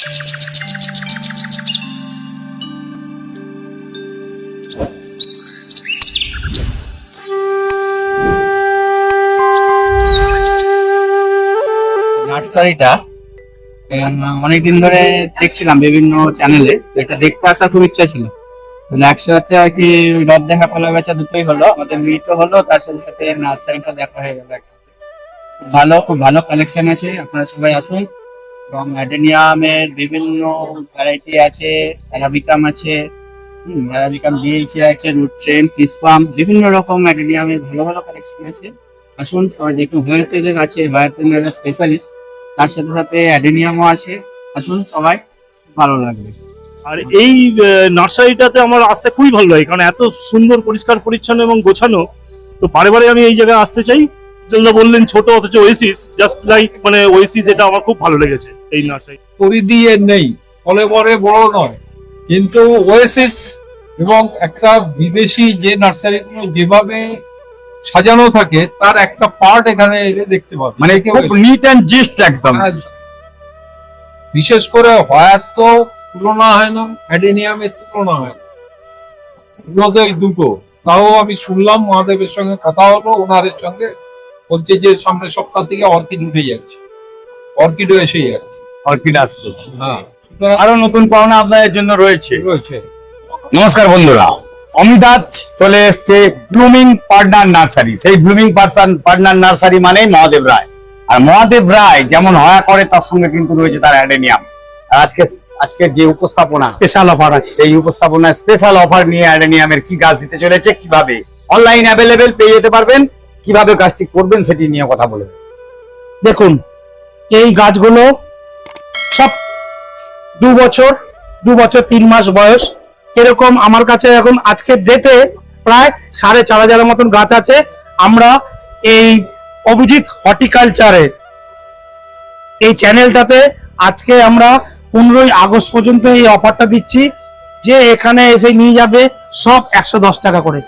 নার্সারিটা অনেকদিন ধরে দেখছিলাম বিভিন্ন চ্যানেলে, এটা দেখতে আসার খুব ইচ্ছা ছিল মানে একসাথে আর কি রথ দেখা কলা বেচা দুটোই হলো, আমাদের মিটও হলো, তার সাথে সাথে নার্সারিটা দেখা হয়ে গেল। ভালো, খুব ভালো কালেকশন আছে, আপনারা সবাই আসুন এবং অ্যাডেনিয়ামের বিভিন্ন ভ্যারাইটি আছে, অ্যারাবিকাম আছে, হুম, অ্যারাবিকাম ডিএইচ আছে রুট ট্রেন ফিস পাম্প বিভিন্ন রকম অ্যাডেনিয়ামের ভালো ভালো কালেকশন আছে। আসুন, সবাই দেখুন হোয়ার তেলের আছে হোয়ার তেলের স্পেশালিস্ট তার সাথে সাথে অ্যাডেনিয়ামও আছে। আসুন, সবাই, ভালো লাগবে। আর এই নার্সারিটাতে আমার আসতে খুবই ভালো লাগে, কারণ এত সুন্দর, পরিষ্কার, পরিচ্ছন্ন এবং গোছানো, তো বারে বারে আমি এই জায়গায় আসতে চাই। যেটা বললেন ছোট অথচ ওয়েসিস জাস্ট লাইক মানে ওয়েসিস এটা আমার খুব ভালো লেগেছে এই নার্সারি পরিধি এর নেই ফলে পরে বড় নয়। কিন্তু ওয়েসিস এবং একটা বিদেশি যে নার্সারিগুলো যেভাবে সাজানো থাকে তার একটা পার্ট এখানে এলে দেখতে পাবে। মানে খুব নিট অ্যান্ড জিস্ট একদম। বিশেষ করে হয়ার তো তুলনা হয় না অ্যাডেনিয়ামের তুলনা হয় না। দুটো। তাও আমি শুনলাম মহাদেবের সঙ্গে কথা হলো ওনারের সঙ্গে বলছে যে সামনের সপ্তাহ থেকে অর্কিড উঠে যাচ্ছে। অর্কিডও এসে যাচ্ছে। অর্কিড আসছে। হ্যাঁ। আরও নতুন পাওনা আপনাদের জন্য রয়েছে। রয়েছে। নমস্কার বন্ধুরা অমিতাজ চলে এসছে ব্লুমিং পার্টনার নার্সারি। সেই ব্লুমিং পার্টনার নার্সারি মানেই মহাদেব রায়। আর মহাদেব রায় যেমন হয়া করে তার সঙ্গে কিন্তু রয়েছে তার অ্যাডেনিয়াম। আর আজকে আজকের যে উপস্থাপনা স্পেশাল অফার আছে। সেই উপস্থাপনায় স্পেশাল অফার নিয়ে অ্যাডেনিয়ামের কি গাছ দিতে চলেছে কীভাবে? অনলাইন অ্যাভেলেবেল পেয়ে যেতে পারবেন। কীভাবে গাছটি করবেন সেটি নিয়ে কথা বলে দেখুন, এই গাছগুলো সব দু বছর দু বছর তিন মাস বয়স। এরকম আমার কাছে এখন আজকের ডেটে প্রায় সাড়ে চার হাজারের মতন গাছ আছে। আমরা এই অভিজিৎ হর্টিকালচারে এই চ্যানেলটাতে আজকে আমরা পনেরোই আগস্ট পর্যন্ত এই অফারটা দিচ্ছি। যে এখানে এসে নিয়ে যাবে সব একশো দশ টাকা করে।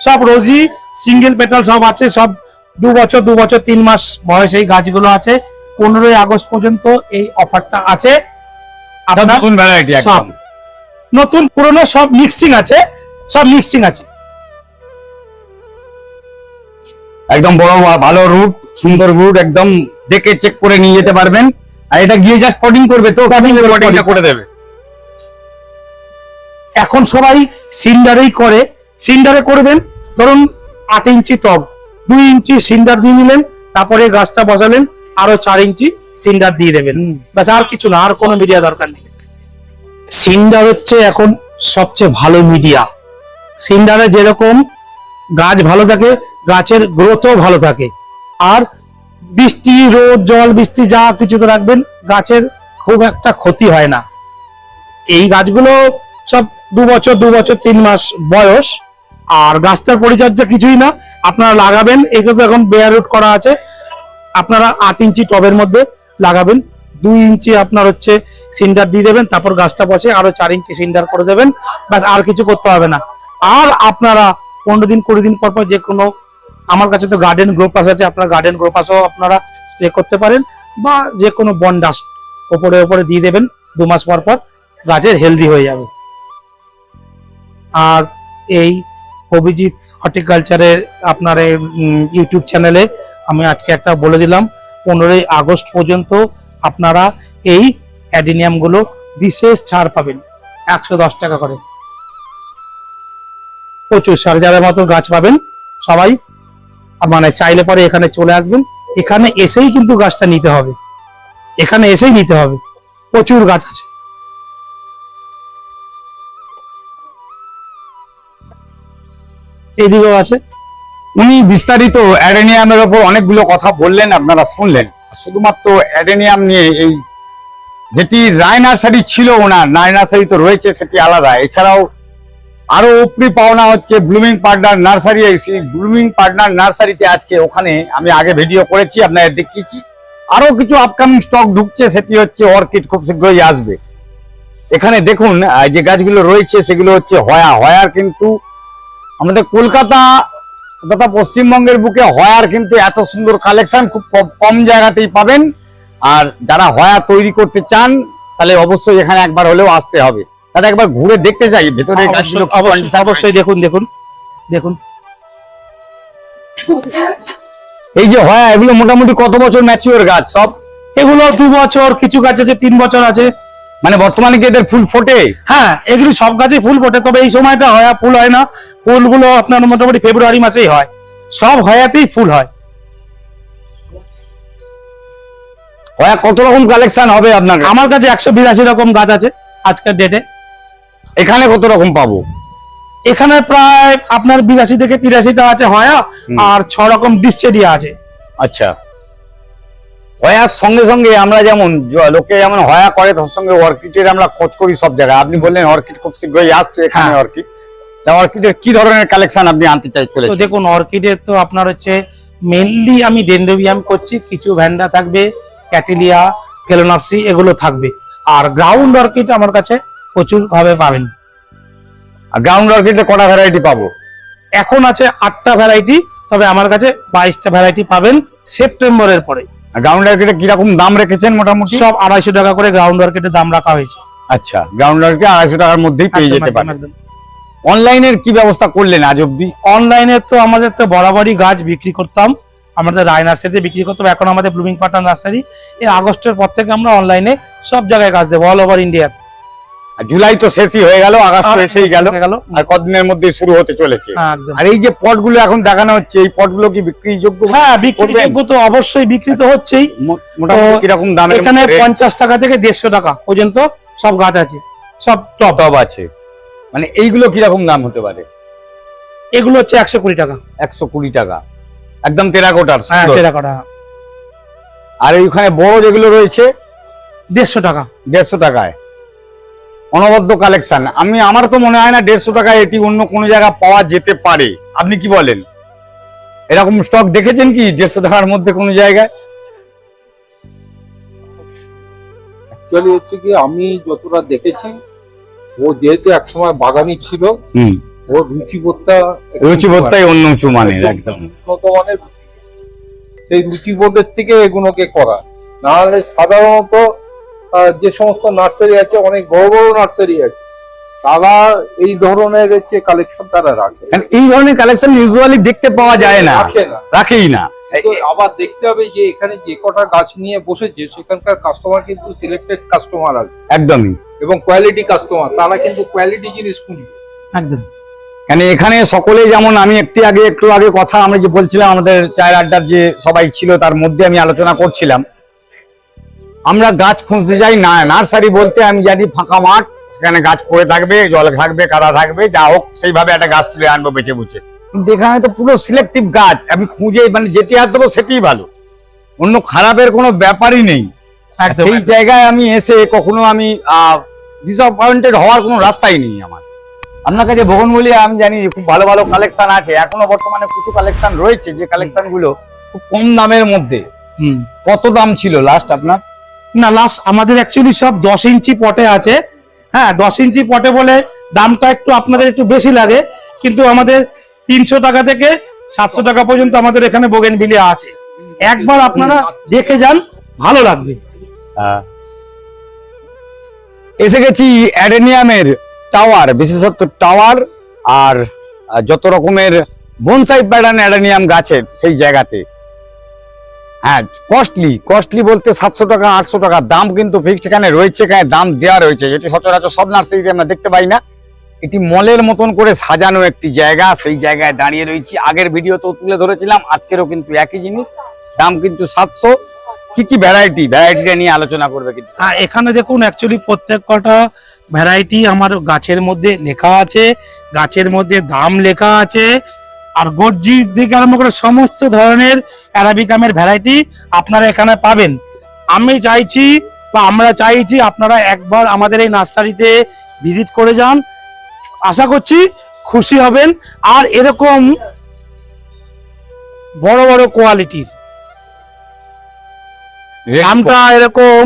সব রোজই সিঙ্গেল পেটাল সব আছে সব দু বছর দু বছর তিন মাস বয়স এই গাছগুলো আছে। পনেরোই আগস্ট পর্যন্ত এই অফারটা আছে। নতুন ভ্যারাইটি একদম। নতুন পুরনো সব মিক্সিং আছে সব মিক্সিং আছে। একদম বড় ভালো রুট সুন্দর রুট একদম দেখে চেক করে নিয়ে যেতে পারবেন। আর এটা গিয়ে জাস্ট পটিং করবে তো পটিংটা করে দেবে। এখন সবাই সিন্ডারেই করে। সিন্ডারে করবেন ধরুন আট ইঞ্চি টব দুই ইঞ্চি সিন্ডার দিয়ে নিলেন তারপরে গাছটা বসালেন আরও চার ইঞ্চি সিন্ডার দিয়ে দেবেন। ব্যাস আর কিছু না আর কোনো মিডিয়া দরকার নেই। সিন্ডার হচ্ছে এখন সবচেয়ে ভালো মিডিয়া। সিন্ডারে যেরকম গাছ ভালো থাকে গাছের গ্রোথও ভালো থাকে। আর বৃষ্টি রোদ জল বৃষ্টি যা কিছুতে রাখবেন গাছের খুব একটা ক্ষতি হয় না। এই গাছগুলো সব দু বছর দু বছর তিন মাস বয়স। আর গাছটার পরিচর্যা কিছুই না। আপনারা লাগাবেন এগুলো তো এখন বেয়ার রুট করা আছে। আপনারা আট ইঞ্চি টবের মধ্যে লাগাবেন। দুই ইঞ্চি আপনার হচ্ছে সিন্ডার দিয়ে দেবেন, তারপর গাছটা বসে আরও চার ইঞ্চি সিন্ডার করে দেবেন। ব্যাস, আর কিছু করতে হবে না। আর আপনারা পনেরো দিন, কুড়ি দিন পর পর যে কোনো, আমার কাছে তো গার্ডেন গ্রো পাস আছে, আপনার গার্ডেন গ্রো পাসও আপনারা স্প্রে করতে পারেন বা যে কোনো বন ডাস্ট ওপরে ওপরে দিয়ে দেবেন দু মাস পর পর, গাছের হেলদি হয়ে যাবে। আর এই অভিজিৎ হর্টিকালচারের আপনার ইউটিউব চ্যানেলে আমি আজকে একটা বলে দিলাম, পনেরোই আগস্ট পর্যন্ত আপনারা এই অ্যাডিনিয়ামগুলো বিশেষ ছাড় পাবেন, একশো দশ টাকা করে। প্রচুর সাড়ে হাজারের মতো গাছ পাবেন, সবাই মানে চাইলে পরে এখানে চলে আসবেন। এখানে এসেই কিন্তু গাছটা নিতে হবে। এখানে এসেই নিতে হবে। প্রচুর গাছ আছে। এইদিকেও আছে। উনি বিস্তারিত অ্যাডেনিয়ামের ওপর অনেকগুলো কথা বললেন, আপনারা শুনলেন। শুধুমাত্র অ্যাডেনিয়াম নিয়ে এই যেটি রায় নার্সারি ছিল ওনার রায় নার্সারি তো রয়েছে, সেটি আলাদা। এছাড়াও আরও উপরি পাওনা হচ্ছে ব্লুমিং পার্টনার নার্সারি। সেই ব্লুমিং পার্টনার নার্সারিতে আজকে ওখানে আমি আগে ভিডিও করেছি আপনাদের দেখিয়েছি আরও কিছু আপকামিং স্টক ঢুকছে, সেটি হচ্ছে অর্কিড, খুব শীঘ্রই আসবে। এখানে দেখুন যে গাছগুলো রয়েছে, সেগুলো হচ্ছে হয়া। হয়ার কিন্তু আমাদের কলকাতা তথা পশ্চিমবঙ্গের বুকে হয়ার কিন্তু এত সুন্দর কালেকশন খুব কম- জায়গাতেই পাবেন। আর যারা হয়া তৈরি করতে চান তাহলে অবশ্যই এখানে একবার হলেও আসতে হবে। তাহলে একবার ঘুরে দেখতে চাই ভেতরে গাছগুলো অবশ্যই। দেখুন দেখুন দেখুন। এই যে হয় এগুলো মোটামুটি কত বছর ম্যাচিওর গাছ সব? এগুলো দু বছর কিছু গাছ আছে তিন বছর আছে। মানে বর্তমানে কি এদের ফুল ফোটে? হ্যাঁ এগুলি সব গাছে ফুল ফোটে তবে এই সময়টা হয়া ফুল হয় না। ফুলগুলো আপনার মোটামুটি ফেব্রুয়ারি মাসেই হয়। সব হয়াতেই ফুল হয়। হয় কত রকম কালেকশন হবে আপনার? আমার কাছে একশো বিরাশি রকম গাছ আছে আজকের ডেটে এখানে কত রকম পাবো? এখানে প্রায় আপনার বিরাশি থেকে তিরাশিটা আছে হয়া আর ছ রকম ডিসচেডিয়া আছে। আচ্ছা। হয়ার সঙ্গে সঙ্গে আমরা যেমন লোকে যেমন হয়া করে তার সঙ্গে অর্কিডের আমরা খোঁজ করি সব জায়গায়। আপনি বললেন অর্কিড খুব শীঘ্রই আসছে এখানে হ্যাঁ। অর্কিড। তা অর্কিডের কি ধরনের কালেকশন আপনি আনতে চাই তো দেখুন অর্কিডের তো আপনার হচ্ছে মেনলি আমি ডেন্ডোবিয়াম করছি কিছু ভ্যান্ডা থাকবে ক্যাটিলিয়া ফেলোনাপসি এগুলো থাকবে। আর গ্রাউন্ড অর্কিড আমার কাছে প্রচুর ভাবে পাবেন। আর গ্রাউন্ড অর্কিডে কটা ভ্যারাইটি পাবো? এখন আছে আটটা ভ্যারাইটি তবে আমার কাছে বাইশটা ভ্যারাইটি পাবেন সেপ্টেম্বরের পরে। গ্রাউন্ড কীরকম দাম রেখেছেন মোটামুটি? সব আড়াইশো টাকা করে গ্রাউন্ড দাম রাখা হয়েছে। আচ্ছা গ্রাউন্ড আড়াইশো টাকার মধ্যেই পেয়ে যেতে অনলাইনের কি ব্যবস্থা করলেন আজ অব্দি অনলাইনে তো আমাদের তো বরাবরই গাছ বিক্রি করতাম। আমাদের রায় নার্সারিতে বিক্রি করতাম এখন আমাদের ব্লুমিং পার্টনার নার্সারি। এই আগস্টের পর থেকে আমরা অনলাইনে সব জায়গায় গাছ দেবো অল ওভার ইন্ডিয়াতে জুলাই তো শেষই হয়ে গেল আগস্ট এসেই গেল। গেল। আর কদিনের মধ্যে শুরু হতে চলেছে। হ্যাঁ, আর এই যে পটগুলো এখন দেখানো হচ্ছে এই পটগুলো কি বিক্রিযোগ্য? হ্যাঁ করবেন? বিক্রিযোগ্য তো অবশ্যই বিক্রি তো হচ্ছেই মোটামুটি কীরকম দামের এখানে পঞ্চাশ টাকা থেকে দেড়শো টাকা পর্যন্ত সব গাছ আছে সব টপ টব আছে। মানে এইগুলো কীরকম দাম হতে পারে? এগুলো হচ্ছে একশো কুড়ি টাকা। একশো কুড়ি টাকা। একদম টেরাকোটার হ্যাঁ। টেরাকোটা। আর ওইখানে বড় যেগুলো রয়েছে? দেড়শো টাকা। দেড়শো টাকায়। অনবদ্য কালেকশন আমি আমার তো মনে হয় না দেড়শো টাকায় এটি অন্য কোনো জায়গায় পাওয়া যেতে পারে। আপনি কি বলেন? এরকম স্টক দেখেছেন কি দেড়শো টাকার মধ্যে কোনো জায়গায়? অ্যাকচুয়ালি হচ্ছে কি আমি যতটা দেখেছি ও যেহেতু একসময় বাগানি ছিল রুচিবোধটা রুচিবোধটাই অন্য উঁচু মানের একদম। উন্নত মানের সেই রুচিবোধের থেকে এগুলোকে করা। নাহলে সাধারণত যে সমস্ত নার্সারি আছে অনেক বড় বড় নার্সারি আছে তারা এই ধরনের হচ্ছে কালেকশন তারা রাখে। এই ধরনের কালেকশন ইউজুয়ালি দেখতে পাওয়া যায় না। রাখে না। রাখেই না। আবার দেখতে হবে যে এখানে যে কটা গাছ নিয়ে বসেছে সেখানকার কাস্টমার কিন্তু সিলেক্টেড কাস্টমার আছে। একদমই। এবং কোয়ালিটি কাস্টমার তারা কিন্তু কোয়ালিটি জিনিস খুঁজবে। একদম। মানে এখানে সকলেই যেমন আমি একটি আগে একটু আগে কথা আমরা যে বলছিলাম আমাদের চায়ের আড্ডার যে সবাই ছিল তার মধ্যে আমি আলোচনা করছিলাম। আমরা গাছ খুঁজতে যাই না নার্সারি বলতে আমি জানি ফাঁকা মাঠ সেখানে গাছ পড়ে থাকবে জল থাকবে কাদা থাকবে যা হোক সেইভাবে একটা গাছ তুলে আনব বেছে বুঝে কিন্তু এখানে তো পুরো সিলেক্টিভ গাছ আমি খুঁজে মানে যেটি হাত দেবো সেটিই ভালো। অন্য খারাপের কোনো ব্যাপারই নেই। সেই জায়গায় আমি এসে কখনো আমি ডিসঅ্যাপয়েন্টেড হওয়ার কোনো রাস্তাই নেই আমার। আপনার কাছে ভবন বলি আমি জানি খুব ভালো ভালো কালেকশন আছে। এখনও বর্তমানে কিছু কালেকশন রয়েছে যে কালেকশনগুলো খুব কম দামের মধ্যে। হুম। কত দাম ছিল লাস্ট আপনার? না লাস্ট আমাদের অ্যাকচুয়ালি সব দশ ইঞ্চি পটে আছে। হ্যাঁ দশ ইঞ্চি পটে বলে দামটা একটু আপনাদের একটু বেশি লাগে, কিন্তু আমাদের তিনশো টাকা থেকে সাতশো টাকা পর্যন্ত আমাদের এখানে বোগেন আছে। একবার আপনারা দেখে যান, ভালো লাগবে। এসে গেছি অ্যাডেনিয়ামের টাওয়ার, বিশেষত টাওয়ার আর যত রকমের বনসাই প্যাটার্ন অ্যাডেনিয়াম গাছের সেই জায়গাতে। হ্যাঁ কস্টলি কস্টলি বলতে সাতশো টাকা, আটশো টাকা। দাম কিন্তু ফিক্সড এখানে রয়েছে, এখানে দাম দেওয়া রয়েছে। যেটি সচরাচর সব নার্সারিতে আমরা দেখতে পাই না। এটি মলের মতন করে সাজানো একটি জায়গা, সেই জায়গায় দাঁড়িয়ে রয়েছি। আগের ভিডিওতেও তুলে ধরেছিলাম, আজকেরও কিন্তু একই জিনিস। দাম কিন্তু সাতশো। কি কি ভ্যারাইটি ভ্যারাইটিটা নিয়ে আলোচনা করবে কিন্তু। আর এখানে দেখুন অ্যাকচুয়ালি প্রত্যেক কটা ভ্যারাইটি আমার গাছের মধ্যে লেখা আছে। গাছের মধ্যে দাম লেখা আছে। আর গর্জি থেকে আরম্ভ করে সমস্ত ধরনের অ্যারাবিকামের ভ্যারাইটি আপনারা এখানে পাবেন। আমি চাইছি বা আমরা চাইছি আপনারা একবার আমাদের এই নার্সারিতে ভিজিট করে যান। আশা করছি খুশি হবেন। আর এরকম বড় বড় কোয়ালিটির দামটা এরকম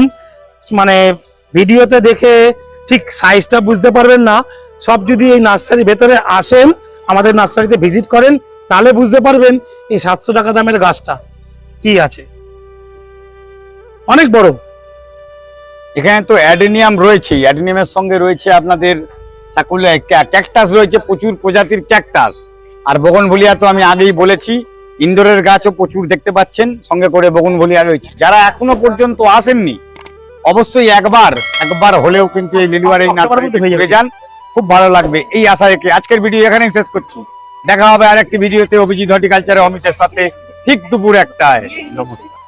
মানে ভিডিওতে দেখে ঠিক সাইজটা বুঝতে পারবেন না। সব যদি এই নার্সারির ভেতরে আসেন আমাদের নার্সারিতে ভিজিট করেন তাহলে বুঝতে পারবেন এই সাতশো টাকা দামের গাছটা কি আছে। অনেক বড়। এখানে তো অ্যাডেনিয়াম রয়েছে অ্যাডেনিয়ামের সঙ্গে রয়েছে আপনাদের সাকুলে ক্যাকটাস রয়েছে প্রচুর প্রজাতির ক্যাকটাস আর বগনভলিয়া তো আমি আগেই বলেছি ইনডোরের গাছও প্রচুর দেখতে পাচ্ছেন সঙ্গে করে বগনভলিয়া রয়েছে। যারা এখনও পর্যন্ত আসেননি অবশ্যই একবার একবার হলেও কিন্তু এই লিলুয়ার এই ঘুরে যান। খুব ভালো লাগবে। এই আশা রেখে আজকের ভিডিও এখানেই শেষ করছি। দেখা হবে আর একটি ভিডিওতে অভিজিৎ হর্টিকালচার অমিতের সাথে ঠিক দুপুর একটায়। নমস্কার।